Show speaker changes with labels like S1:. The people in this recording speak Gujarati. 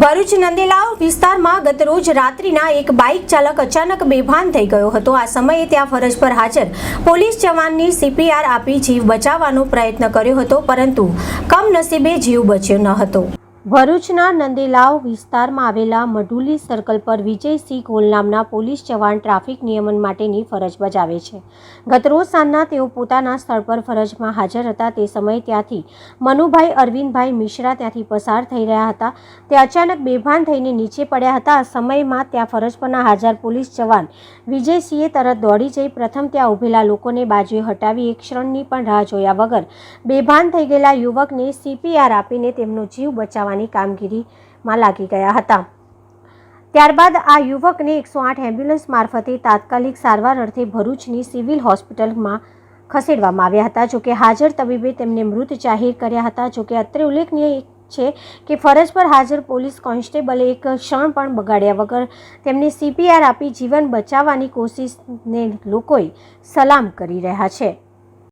S1: ભરૂચ નંદેલાવ વિસ્તારમાં ગતરોજ રાત્રિના એક બાઇક ચાલક અચાનક બેભાન થઈ ગયો હતો. આ સમયે ત્યાં ફરજ પર હાજર પોલીસ જવાનની સીપીઆર આપી જીવ બચાવવાનો પ્રયત્ન કર્યો હતો, પરંતુ કમનસીબે જીવ બચ્યો ન હતો. ભરૂચના નંદેલાવ વિસ્તારમાં આવેલા મઢુલી સર્કલ પર વિજયસિંહ ગોલ નામના પોલીસ જવાન ટ્રાફિક નિયમન માટેની ફરજ બજાવે છે. ગતરોજ સાંજના તેઓ પોતાના સ્થળ પર ફરજમાં હાજર હતા. તે સમયે ત્યાંથી મનુભાઈ અરવિંદભાઈ મિશ્રા ત્યાંથી પસાર થઈ રહ્યા હતા. તે અચાનક બેભાન થઈને નીચે પડ્યા હતા. સમયમાં ત્યાં ફરજ પરના હાજર પોલીસ જવાન વિજયસિંહે તરત દોડી જઈ પ્રથમ ત્યાં ઊભેલા લોકોને બાજુએ હટાવી એક ક્ષણની પણ રાહ જોયા વગર બેભાન થઈ ગયેલા યુવકને સીપીઆર આપીને તેમનો જીવ બચાવવાની કામગીરીમાં લાગી ગયા હતા. ત્યારબાદ આ યુવકને એકસો આઠ એમ્બ્યુલન્સ મારફતે તાત્કાલિક સારવાર અર્થે ભરૂચની સિવિલ હોસ્પિટલમાં ખસેડવામાં આવ્યા હતા. જોકે હાજર તબીબે તેમને મૃત જાહેર કર્યા હતા. જોકે અત્રે ઉલ્લેખનીય છે કે ફરજ પર હાજર પોલીસ કોન્સ્ટેબલે એક ક્ષણ પણ બગાડ્યા વગર તેમને સીપીઆર આપી જીવન બચાવવાની કોશિશને લોકોએ સલામ કરી રહ્યા છે.